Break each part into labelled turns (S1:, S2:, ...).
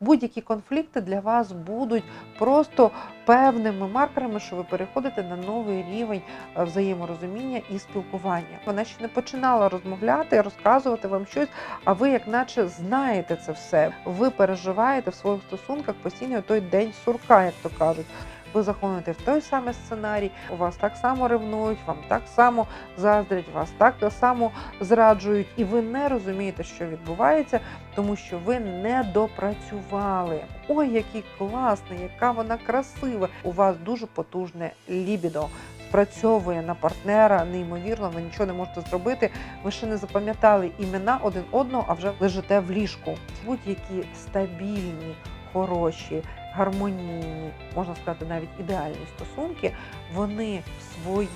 S1: будь-які конфлікти для вас будуть просто певними маркерами, що ви переходите на новий рівень е, взаєморозуміння і спілкування. Вона ще не починала розмовляти, розказувати вам щось, а ви, як наче, знаєте це все. Ви переживаєте в своїх стосунках постійно той день сурка, як то кажуть. Ви заходите в той самий сценарій, у вас так само ревнують, вам так само заздрять, вас так само зраджують, і ви не розумієте, що відбувається, тому що ви не допрацювали. Ой, який класний, яка вона красива! У вас дуже потужне лібідо. Спрацьовує на партнера неймовірно, ви нічого не можете зробити. Ви ще не запам'ятали імена один одного, а вже лежите в ліжку. Будь-які стабільні, хороші, гармонійні, можна сказати, навіть ідеальні стосунки, вони в своїй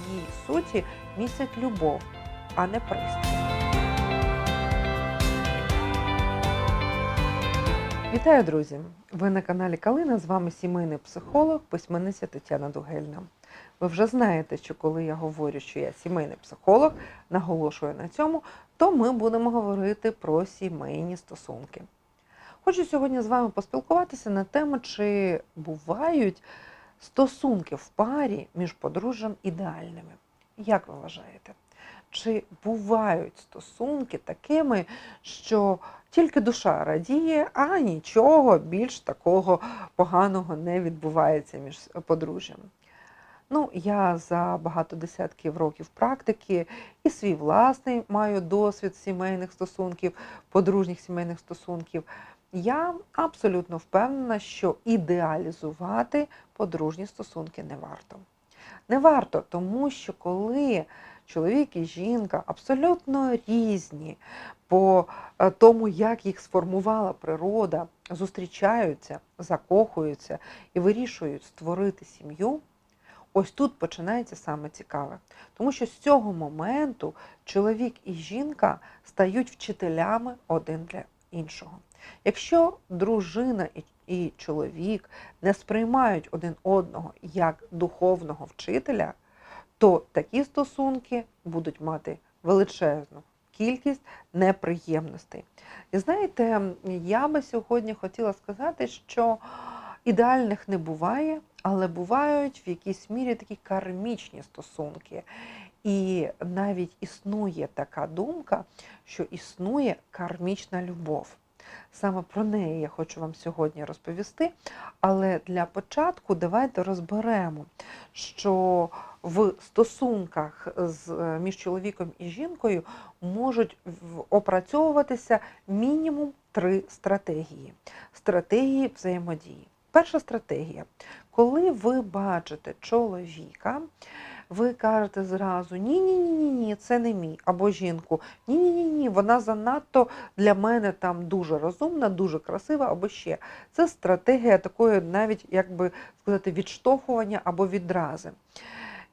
S1: суті містять любов, а не пристрасть. Вітаю, друзі! Ви на каналі Калина. З вами сімейний психолог, письменниця Тетяна Дугельна. Ви вже знаєте, що коли я говорю, що я сімейний психолог, наголошую на цьому, то ми будемо говорити про сімейні стосунки. Хочу сьогодні з вами поспілкуватися на тему, чи бувають стосунки в парі між подружжям ідеальними. Як ви вважаєте? Чи бувають стосунки такими, що тільки душа радіє, а нічого більш такого поганого не відбувається між подружжям? Ну, я за багато десятків років практики і свій власний маю досвід сімейних стосунків, подружніх сімейних стосунків. Я абсолютно впевнена, що ідеалізувати подружні стосунки не варто. Не варто, тому що коли чоловік і жінка абсолютно різні по е, тому, як їх сформувала природа, зустрічаються, закохуються і вирішують створити сім'ю, ось тут починається саме цікаве. Тому що з цього моменту чоловік і жінка стають вчителями один для іншого. Якщо дружина і, чоловік не сприймають один одного як духовного вчителя, то такі стосунки будуть мати величезну кількість неприємностей. І знаєте, я би сьогодні хотіла сказати, що ідеальних не буває, але бувають в якійсь мірі такі кармічні стосунки. І навіть існує така думка, що існує кармічна любов. Саме про неї я хочу вам сьогодні розповісти. Але для початку давайте розберемо, що в стосунках з, е, між чоловіком і жінкою можуть опрацьовуватися мінімум три стратегії. Стратегії взаємодії. Перша стратегія. Коли ви бачите чоловіка, ви кажете зразу ні, ні, ні, ні, ні, це не мій, або жінку. Ні, ні, ні, ні, вона занадто для мене там дуже розумна, дуже красива, або ще. Це стратегія такої, навіть як би сказати, відштовхування або відрази.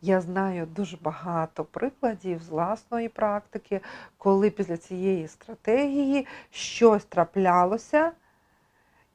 S1: Я знаю дуже багато прикладів з власної практики, коли після цієї стратегії щось траплялося,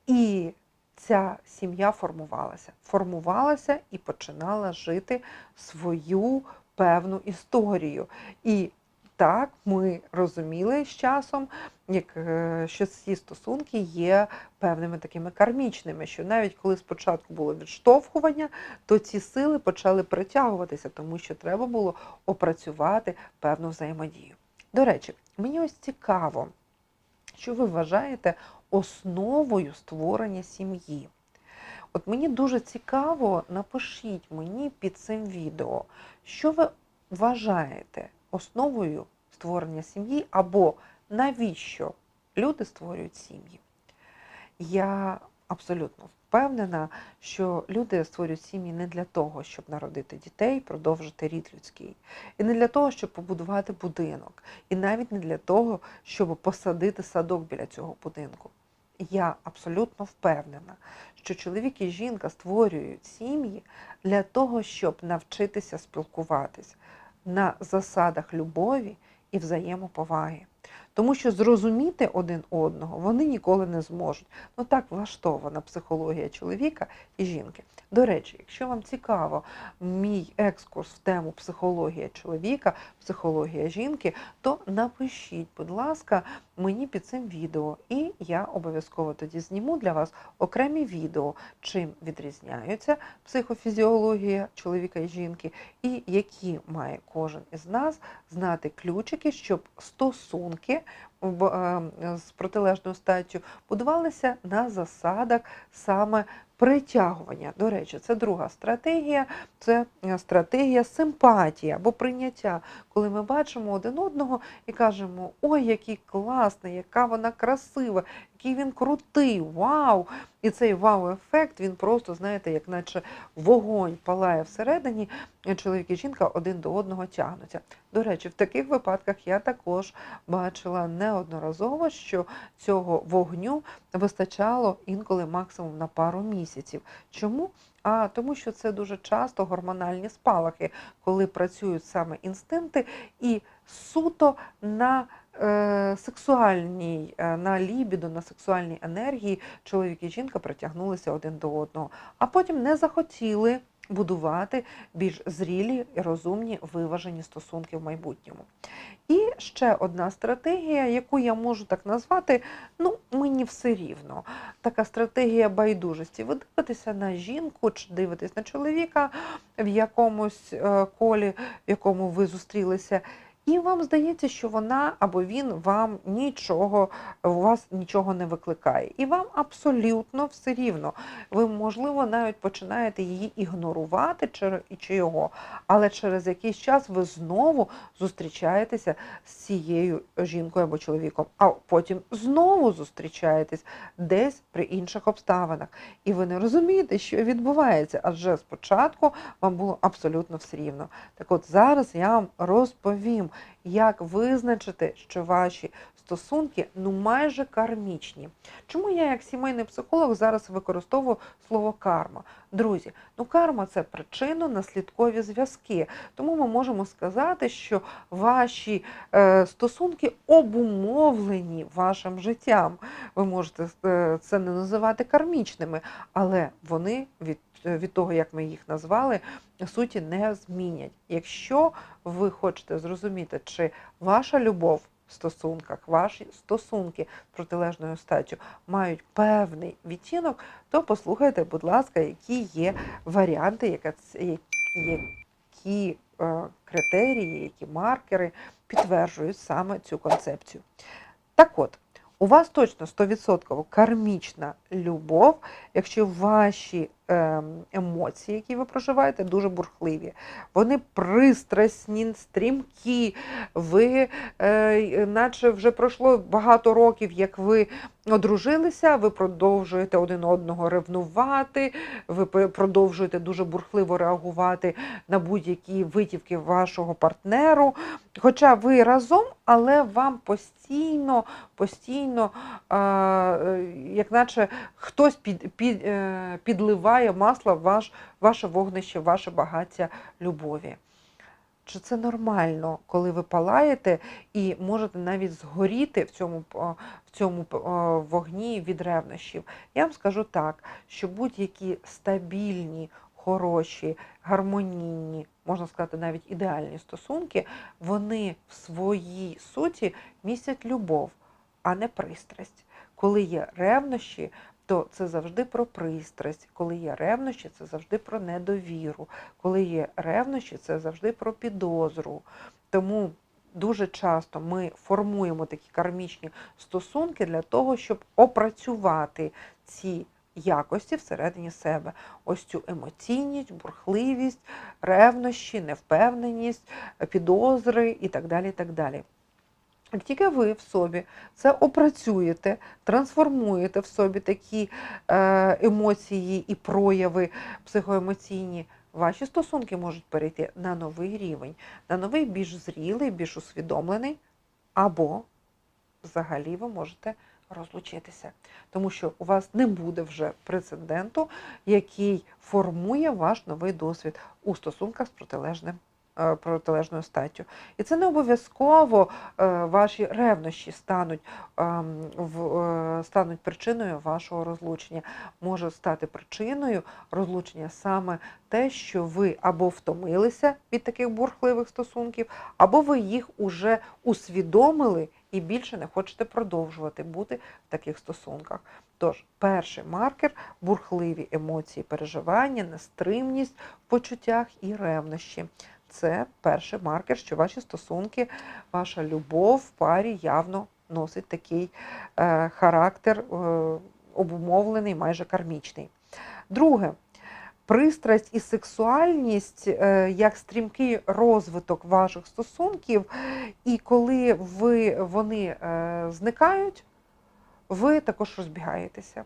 S1: і ця сім'я формувалася. Формувалася і починала жити свою певну історію. І так ми розуміли з часом, як, е, що ці стосунки є певними такими кармічними, що навіть коли спочатку було відштовхування, то ці сили почали притягуватися, тому що треба було опрацювати певну взаємодію. До речі, мені ось цікаво, що ви вважаєте основою створення сім'ї. От мені дуже цікаво, напишіть мені під цим відео, що ви вважаєте основою створення сім'ї, або навіщо люди створюють сім'ї. Я абсолютно впевнена, що люди створюють сім'ї не для того, щоб народити дітей, продовжити рід людський, і не для того, щоб побудувати будинок, і навіть не для того, щоб посадити садок біля цього будинку. Я абсолютно впевнена, що чоловік і жінка створюють сім'ї для того, щоб навчитися спілкуватись на засадах любові і взаємоповаги. Тому що зрозуміти один одного вони ніколи не зможуть. Ну так влаштована психологія чоловіка і жінки. До речі, якщо вам цікаво мій екскурс в тему психологія чоловіка, психологія жінки, то напишіть, будь ласка, мені під цим відео, і я обов'язково тоді зніму для вас окремі відео, чим відрізняються психофізіологія чоловіка і жінки, і які має кожен із нас знати ключики, щоб стосунки з протилежною статтю будувалися на засадах саме притягування. До речі, це друга стратегія, це е, стратегія симпатії або прийняття, коли ми бачимо один одного і кажемо: ой, який класний, яка вона красива, який він крутий, вау! І цей вау-ефект, він просто, знаєте, як наче вогонь палає всередині, чоловік і жінка один до одного тягнуться. До речі, в таких випадках я також бачила неодноразово, що цього вогню вистачало інколи максимум на пару місяців. Чому? А тому, що це дуже часто гормональні спалахи, коли працюють саме інстинкти і суто на сексуальній, е, на лібіду, на сексуальній енергії чоловік і жінка притягнулися один до одного, а потім не захотіли будувати більш зрілі, розумні, виважені стосунки в майбутньому. І ще одна стратегія, яку я можу так назвати, ну мені все рівно. Така стратегія байдужості. Ви дивитеся на жінку чи дивитесь на чоловіка в якомусь е, колі, в якому ви зустрілися. І вам здається, що вона або він вам нічого, у вас нічого не викликає. І вам абсолютно все рівно. Ви, можливо, навіть починаєте її ігнорувати чи, його, але через якийсь час ви знову зустрічаєтеся з цією жінкою або чоловіком, а потім знову зустрічаєтесь десь при інших обставинах. І ви не розумієте, що відбувається, адже спочатку вам було абсолютно все рівно. Так от зараз я вам розповім, як визначити, що ваші стосунки ну майже кармічні. Чому я, як сімейний психолог, зараз використовую слово карма? Друзі, ну карма це причинно-наслідкові зв'язки. Тому ми можемо сказати, що ваші е, стосунки обумовлені вашим життям. Ви можете е, це не називати кармічними, але вони від, від того, як ми їх назвали, суті не змінять. Якщо ви хочете зрозуміти, чи ваша любов в стосунках, ваші стосунки з протилежною статтю мають певний відтінок, то послухайте, будь ласка, які є варіанти, які е, критерії, які маркери підтверджують саме цю концепцію. Так от, у вас точно 100% кармічна любов, якщо ваші емоції, які ви проживаєте, дуже бурхливі. Вони пристрасні, стрімкі, ви, е, наче вже пройшло багато років, як ви одружилися, ви продовжуєте один одного ревнувати, ви продовжуєте дуже бурхливо реагувати на будь-які витівки вашого партнеру. Хоча ви разом, але вам постійно, постійно, е, як наче хтось під, під, е, підливає масло в ваш, ваше вогнище, в ваше багаття любові. Чи це нормально, коли ви палаєте і можете навіть згоріти в цьому, в цьому вогні від ревнощів? Я вам скажу так, що будь-які стабільні, хороші, гармонійні, можна сказати, навіть ідеальні стосунки, вони в своїй суті містять любов, а не пристрасть. Коли є ревнощі, то це завжди про пристрасть. Коли є ревнощі, це завжди про недовіру. Коли є ревнощі, це завжди про підозру. Тому дуже часто ми формуємо такі кармічні стосунки для того, щоб опрацювати ці якості всередині себе. Ось цю емоційність, бурхливість, ревнощі, невпевненість, підозри і так далі. І так далі. Як тільки ви в собі це опрацюєте, трансформуєте в собі такі е, емоції і прояви психоемоційні, ваші стосунки можуть перейти на новий рівень, на новий більш зрілий, більш усвідомлений, або взагалі ви можете розлучитися, тому що у вас не буде вже прецеденту, який формує ваш новий досвід у стосунках з протилежним протилежною статтю. І це не обов'язково е, ваші ревнощі стануть, ем, е, стануть причиною вашого розлучення. Може стати причиною розлучення саме те, що ви або втомилися від таких бурхливих стосунків, або ви їх уже усвідомили і більше не хочете продовжувати бути в таких стосунках. Тож, перший маркер бурхливі емоції, переживання, нестримність в почуттях і ревнощі. Це перший маркер, що ваші стосунки, ваша любов в парі явно носить такий е, характер е, обумовлений, майже кармічний. Друге, пристрасть і сексуальність е, як стрімкий розвиток ваших стосунків, і коли ви, вони е, зникають, ви також розбігаєтеся.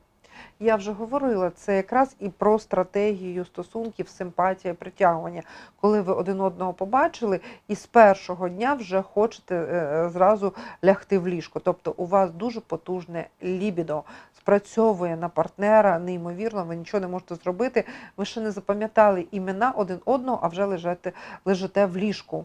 S1: Я вже говорила, це якраз і про стратегію стосунків, симпатія, притягування. Коли ви один одного побачили, і з першого дня вже хочете е, зразу лягти в ліжко. Тобто у вас дуже потужне лібідо, спрацьовує на партнера неймовірно, ви нічого не можете зробити. Ви ще не запам'ятали імена один одного, а вже лежите, лежите в ліжку.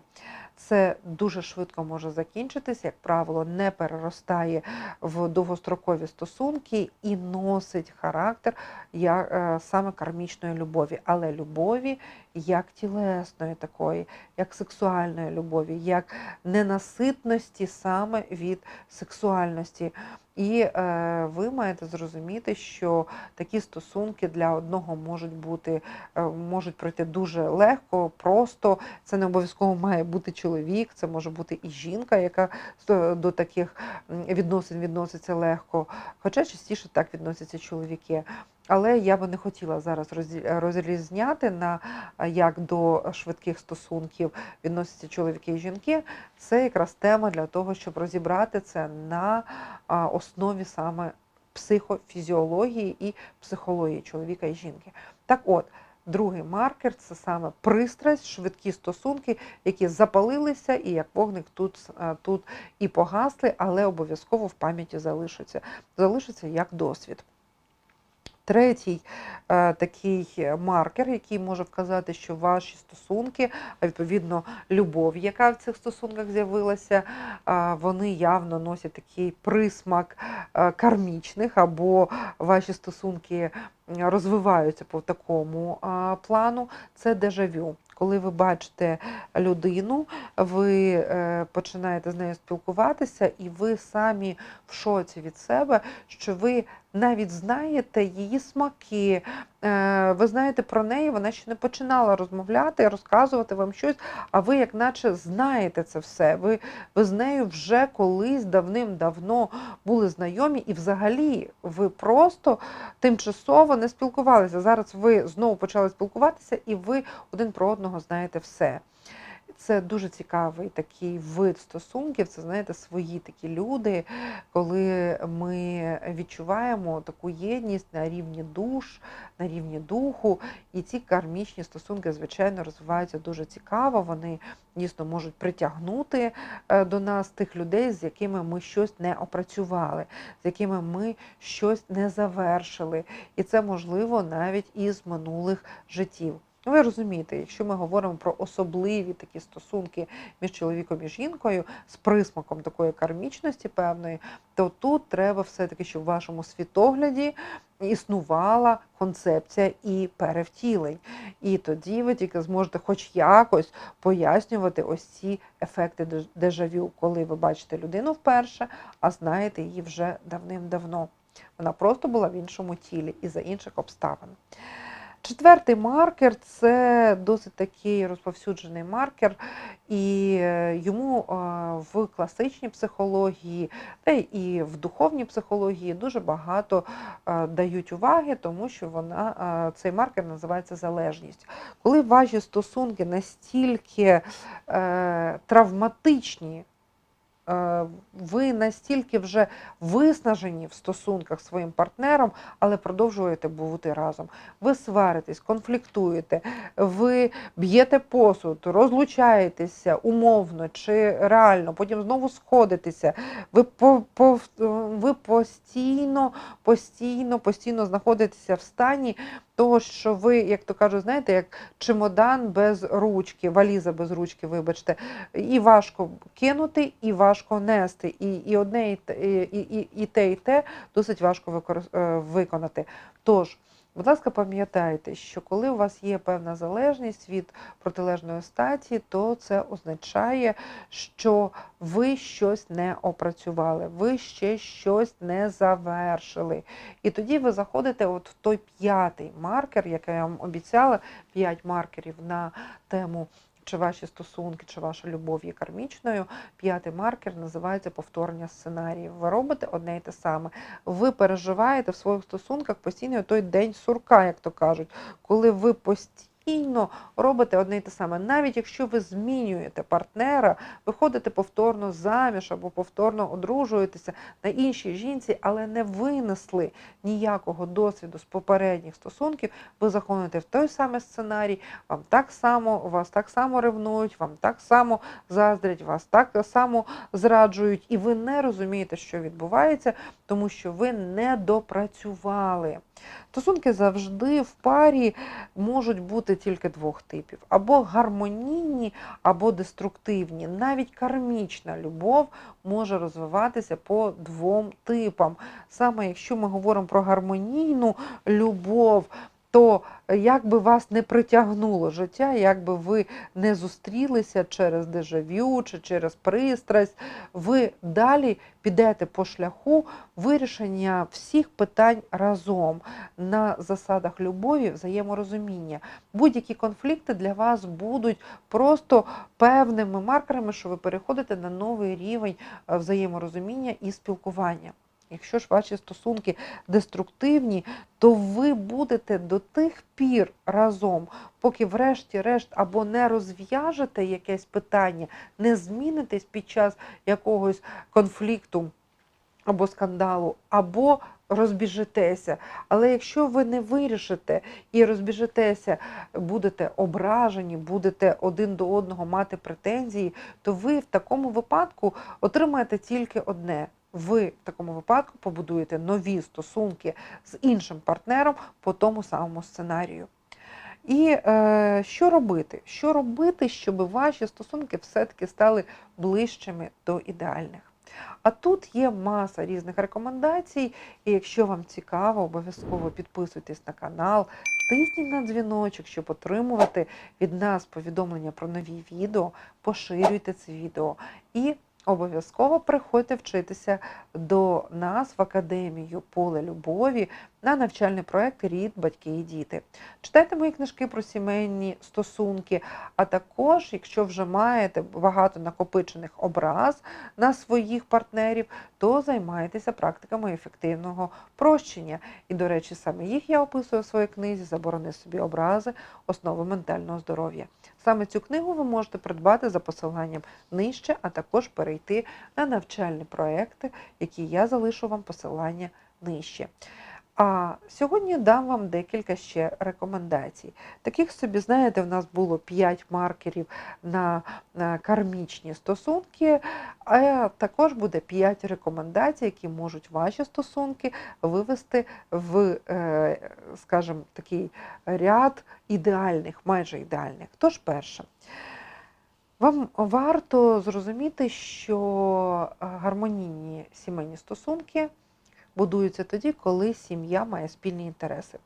S1: Це дуже швидко може закінчитись, як правило, не переростає в довгострокові стосунки і носить характер як, е, саме кармічної любові, але любові як тілесної такої, як сексуальної любові, як ненаситності саме від сексуальності. І е, ви маєте зрозуміти, що такі стосунки для одного можуть бути, е, можуть пройти дуже легко, просто. Це не обов'язково має бути чоловік, це може бути і жінка, яка до до таких відносин відноситься легко. Хоча частіше так відносяться чоловіки. Але я би не хотіла зараз розрізняти на як до швидких стосунків відносяться чоловіки і жінки. Це якраз тема для того, щоб розібрати це на основі саме психофізіології і психології чоловіка і жінки. Так от, другий маркер це саме пристрасть, швидкі стосунки, які запалилися, і як вогник тут, тут і погасли, але обов'язково в пам'яті залишаться. Залишаться як досвід. Третій е, такий маркер, який може вказати, що ваші стосунки, а відповідно любов, яка в цих стосунках з'явилася, е, вони явно носять такий присмак е, кармічних, або ваші стосунки розвиваються по такому е, плану. Це дежавю. Коли ви бачите людину, ви е, починаєте з нею спілкуватися, і ви самі в шоці від себе, що ви навіть знаєте її смаки, е, ви знаєте про неї, вона ще не починала розмовляти, розказувати вам щось, а ви, як наче, знаєте це все. Ви, ви з нею вже колись давним-давно були знайомі, і взагалі ви просто тимчасово не спілкувалися. Зараз ви знову почали спілкуватися, і ви один про одного знаєте все. Це дуже цікавий такий вид стосунків. Це знаєте, свої такі люди, коли ми відчуваємо таку єдність на рівні душ, на рівні духу. І ці кармічні стосунки, звичайно, розвиваються дуже цікаво. Вони дійсно можуть притягнути е, до нас тих людей, з якими ми щось не опрацювали, з якими ми щось не завершили. І це можливо навіть із минулих життів. Ви розумієте, якщо ми говоримо про особливі такі стосунки між чоловіком і жінкою з присмаком такої кармічності певної, то тут треба все-таки, щоб в вашому світогляді існувала концепція і перевтілень. І тоді ви тільки зможете хоч якось пояснювати ось ці ефекти дежавю, коли ви бачите людину вперше, а знаєте її вже давним-давно. Вона просто була в іншому тілі і за інших обставин. Четвертий маркер це досить такий розповсюджений маркер, і е, йому е, в класичній психології, та і в духовній психології дуже багато е, дають уваги, тому що вона, цей маркер називається залежність. Коли ваші стосунки настільки травматичні, ви настільки вже виснажені в стосунках з своїм партнером, але продовжуєте бути разом. Ви сваритесь, конфліктуєте, ви б'єте посуд, розлучаєтеся умовно чи реально, потім знову сходитеся. Ви, по, по, ви постійно, постійно, постійно знаходитеся в стані того, що ви, як то кажуть, знаєте, як чемодан без ручки, валіза без ручки, вибачте, і важко кинути, і важко нести. І, і одне, і, і, і, і те, і те досить важко е, виконати. Тож, будь ласка, пам'ятайте, що коли у вас є певна залежність від протилежної статі, то це означає, що ви щось не опрацювали, ви ще щось не завершили. І тоді ви заходите от в той п'ятий маркер, який я вам обіцяла, п'ять маркерів на тему. Чи ваші стосунки, чи ваша любов є кармічною. П'ятий маркер називається повторення сценаріїв. Ви робите одне і те саме. Ви переживаєте в своїх стосунках постійно той день сурка, як то кажуть, коли ви постійно робите одне і те саме. Навіть якщо ви змінюєте партнера, виходите повторно заміж або повторно одружуєтеся на іншій жінці, але не винесли ніякого досвіду з попередніх стосунків, ви заходите в той самий сценарій, вам так само, вас так само ревнують, вам так само заздрять, вас так само зраджують, і ви не розумієте, що відбувається, тому що ви не допрацювали. Стосунки завжди в парі можуть бути тільки двох типів: або гармонійні, або деструктивні. Навіть кармічна любов може розвиватися по двом типам. Саме якщо ми говоримо про гармонійну любов, то як би вас не притягнуло життя, як би ви не зустрілися через дежавю чи через пристрасть, ви далі підете по шляху вирішення всіх питань разом на засадах любові, взаєморозуміння. Будь-які конфлікти для вас будуть просто певними маркерами, що ви переходите на новий рівень е, взаєморозуміння і спілкування. Якщо ж ваші стосунки деструктивні, то ви будете до тих пір разом, поки врешті-решт або не розв'яжете якесь питання, не змінитесь під час якогось конфлікту або скандалу, або розбіжитеся. Але якщо ви не вирішите і розбіжитеся, будете ображені, будете один до одного мати претензії, то ви в такому випадку отримаєте тільки одне. Ви в такому випадку побудуєте нові стосунки з іншим партнером по тому самому сценарію. І е, що робити? Що робити, щоб ваші стосунки все-таки стали ближчими до ідеальних? А тут є маса різних рекомендацій, і якщо вам цікаво, обов'язково підписуйтесь на канал, тисніть на дзвіночок, щоб отримувати від нас повідомлення про нові відео, поширюйте це відео і обов'язково приходьте вчитися до нас в академію Поле любові на навчальний проект Рід, батьки і діти. Читайте мої книжки про сімейні стосунки, а також, якщо вже маєте багато накопичених образ на своїх партнерів, то займайтеся практиками ефективного прощення. І, до речі, саме їх я описую в своїй книзі Заборони собі образи, основи ментального здоров'я. Саме цю книгу ви можете придбати за посиланням нижче, а також перейти на навчальні проекти, які я залишу вам посилання нижче. А сьогодні дам вам декілька ще рекомендацій. Таких собі, знаєте, в нас було 5 маркерів на, кармічні стосунки, а також буде 5 рекомендацій, які можуть ваші стосунки вивести в, е, скажімо, такий ряд ідеальних, майже ідеальних. Тож перше. Вам варто зрозуміти, що гармонійні сімейні стосунки будуються тоді, коли сім'я має спільні інтереси.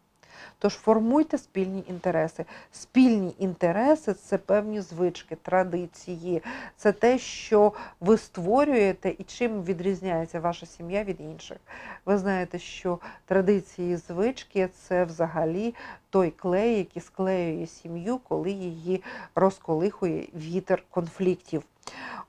S1: Тож формуйте спільні інтереси. Спільні інтереси це певні звички, традиції, це те, що ви створюєте і чим відрізняється ваша сім'я від інших. Ви знаєте, що традиції, звички це взагалі той клей, який склеює сім'ю, коли її розколихує вітер конфліктів.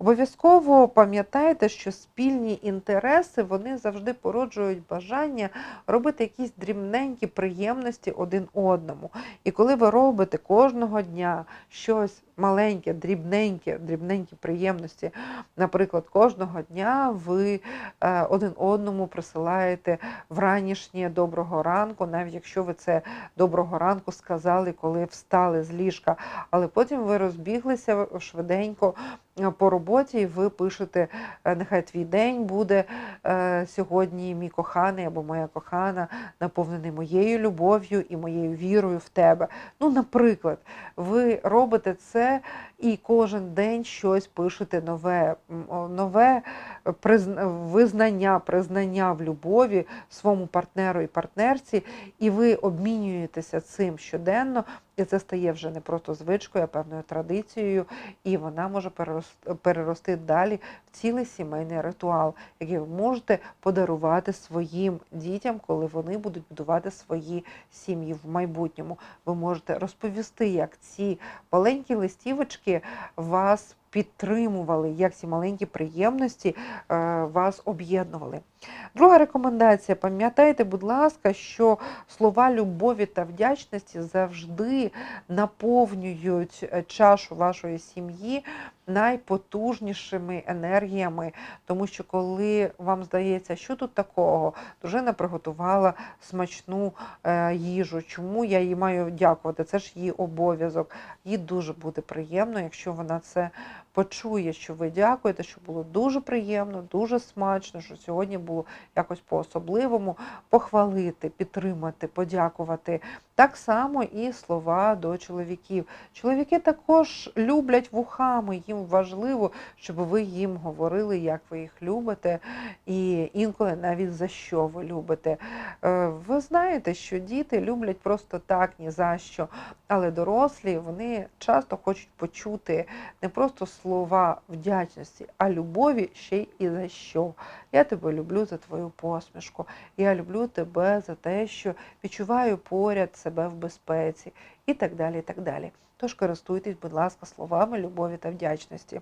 S1: Обов'язково пам'ятайте, що спільні інтереси вони завжди породжують бажання робити якісь дрібненькі приємності один одному. І коли ви робите кожного дня щось маленьке, дрібненьке, дрібненькі приємності, наприклад, кожного дня ви е, один одному присилаєте вранішнє доброго ранку, навіть якщо ви це доброго ранку сказали, коли встали з ліжка, але потім ви розбіглися швиденько по роботі, і ви пишете, е, нехай твій день буде е, сьогодні, мій коханий або моя кохана, наповнений моєю любов'ю і моєю вірою в тебе. Ну, наприклад, ви робите це і кожен день щось пишете нове, нове призна- визнання, признання в любові своєму партнеру і партнерці, і ви обмінюєтеся цим щоденно, і це стає вже не просто звичкою, а певною традицією, і вона може перерос- перерости далі в цілий сімейний ритуал, який ви можете подарувати своїм дітям, коли вони будуть будувати свої сім'ї в майбутньому. Ви можете розповісти, як ці маленькі листівочки вас підтримували, як ці маленькі приємності е, вас об'єднували. Друга рекомендація: пам'ятайте, будь ласка, що слова любові та вдячності завжди наповнюють е, чашу вашої сім'ї найпотужнішими енергіями, тому що коли вам здається, що тут такого, дружина приготувала смачну е, їжу. Чому я їй маю дякувати? Це ж її обов'язок. Їй дуже буде приємно, якщо вона це почує, що ви дякуєте, що було дуже приємно, дуже смачно, що сьогодні було якось по-особливому похвалити, підтримати, подякувати. Так само і слова до чоловіків. Чоловіки також люблять вухами, їм важливо, щоб ви їм говорили, як ви їх любите, і інколи навіть за що ви любите. Е, Ви знаєте, що діти люблять просто так, ні за що, але дорослі вони часто хочуть почути не просто слова вдячності, а любові ще й і за що. Я тебе люблю за твою посмішку. Я люблю тебе за те, що відчуваю поряд себе в безпеці, і так далі. і так далі. Тож користуйтесь, будь ласка, словами любові та вдячності.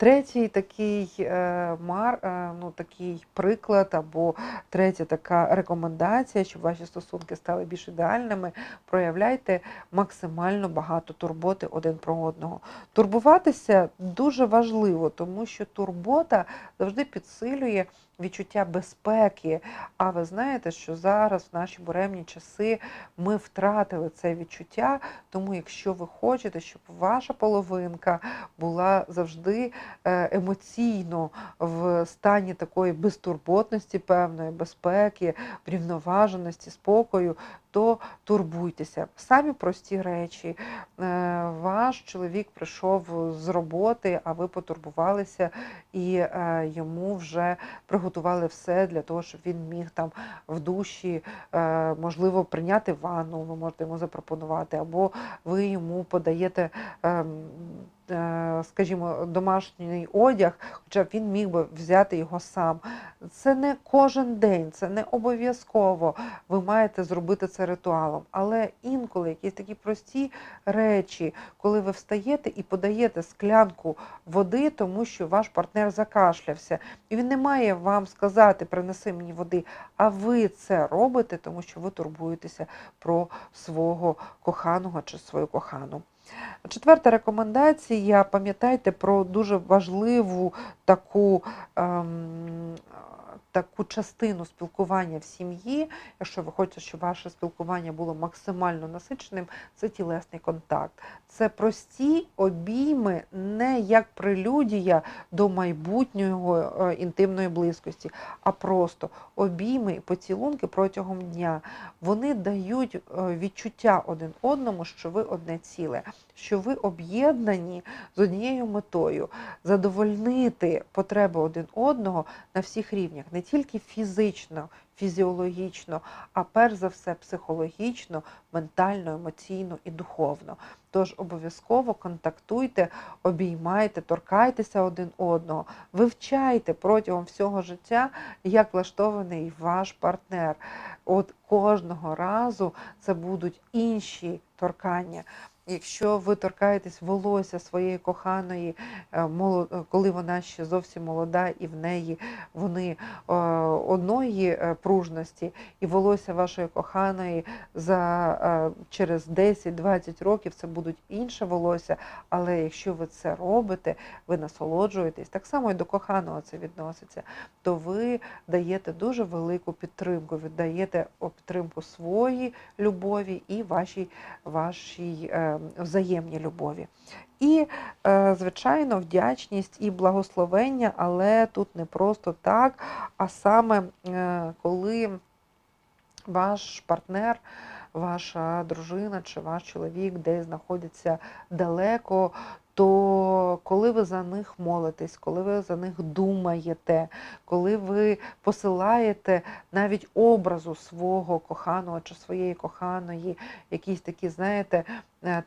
S1: Третій такий е, мар, е, ну, такий приклад, або третя така рекомендація, щоб ваші стосунки стали більш ідеальними, проявляйте максимально багато турботи один про одного. Турбуватися дуже важливо, тому що турбота завжди підсилює відчуття безпеки. А ви знаєте, що зараз в наші буремні часи ми втратили це відчуття. Тому, якщо ви хочете, щоб ваша половинка була завжди е, емоційно в стані такої безтурботності, певної безпеки, врівноваженості, спокою, то турбуйтеся. Самі прості речі. Е, Ваш чоловік прийшов з роботи, а ви потурбувалися і е, йому вже приготували все для того, щоб він міг там в душі, е, можливо, прийняти ванну, ви можете йому запропонувати, або ви йому подаєте. Е, Скажімо, домашній одяг, хоча б він міг би взяти його сам. Це не кожен день, це не обов'язково. Ви маєте зробити це ритуалом. Але інколи якісь такі прості речі, коли ви встаєте і подаєте склянку води, тому що ваш партнер закашлявся, і він не має вам сказати, принеси мені води, а ви це робите, тому що ви турбуєтеся про свого коханого чи свою кохану. Четверта рекомендація: пам'ятайте про дуже важливу таку. Ем, Таку частину спілкування в сім'ї, якщо ви хочете, щоб ваше спілкування було максимально насиченим, це тілесний контакт. Це прості обійми, не як прелюдія до майбутнього е, інтимної близькості, а просто обійми і поцілунки протягом дня. Вони дають е, відчуття один одному, що ви одне ціле, що ви об'єднані з однією метою задовольнити потреби один одного на всіх рівнях, не тільки фізично, фізіологічно, а перш за все психологічно, ментально, емоційно і духовно. Тож обов'язково контактуйте, обіймайте, торкайтеся один одного, вивчайте протягом всього життя, як влаштований ваш партнер. От кожного разу це будуть інші торкання. Якщо ви торкаєтесь волосся своєї коханої, е, е, коли вона ще зовсім молода, і в неї вони е, одної пружності, і волосся вашої коханої за через 10-20 років це будуть інше волосся. Але якщо ви це робите, ви насолоджуєтесь, так само і до коханого це відноситься, то ви даєте дуже велику підтримку, ви даєте о, підтримку своїй любові і вашій, вашій взаємній любові. І, е, звичайно, вдячність і благословення, але тут не просто так, а саме е, коли ваш партнер, ваша дружина чи ваш чоловік десь знаходиться далеко, то коли ви за них молитесь, коли ви за них думаєте, коли ви посилаєте навіть образу свого коханого чи своєї коханої, якісь такі, знаєте,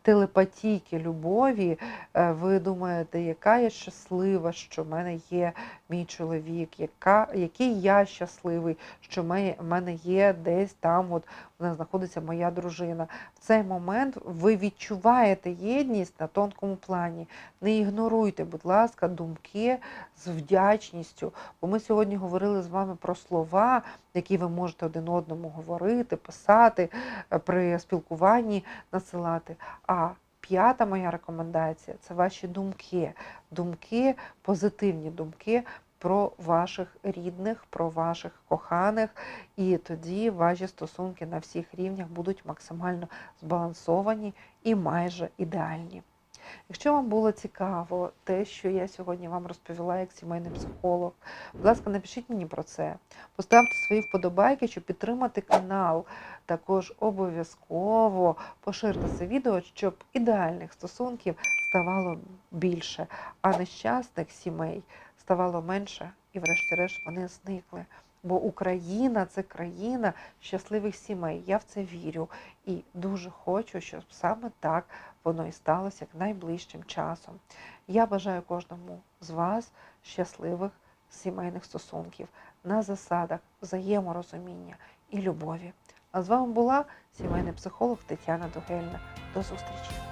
S1: телепатійки любові, е, ви думаєте, яка я щаслива, що в мене є мій чоловік, яка, який я щасливий, що в мене- є десь там, от вона знаходиться моя дружина. В цей момент ви відчуваєте єдність на тонкому плані. Не ігноруйте, будь ласка, думки з вдячністю. Бо ми сьогодні говорили з вами про слова, які ви можете один одному говорити, писати е, при спілкуванні, насилати. А п'ята моя рекомендація це ваші думки. Думки, позитивні думки про ваших рідних, про ваших коханих, і тоді ваші стосунки на всіх рівнях будуть максимально збалансовані і майже ідеальні. Якщо вам було цікаво те, що я сьогодні вам розповіла як сімейний психолог, будь ласка, напишіть мені про це, поставте свої вподобайки, щоб підтримати канал. Також обов'язково поширте це відео, щоб ідеальних стосунків ставало більше, а нещасних сімей ставало менше, і, врешті-решт, вони зникли. Бо Україна це країна щасливих сімей. Я в це вірю і дуже хочу, щоб саме так воно і сталося як найближчим часом. Я бажаю кожному з вас щасливих сімейних стосунків на засадах взаєморозуміння і любові. А з вами була сімейний психолог Тетяна Дугельна. До зустрічі!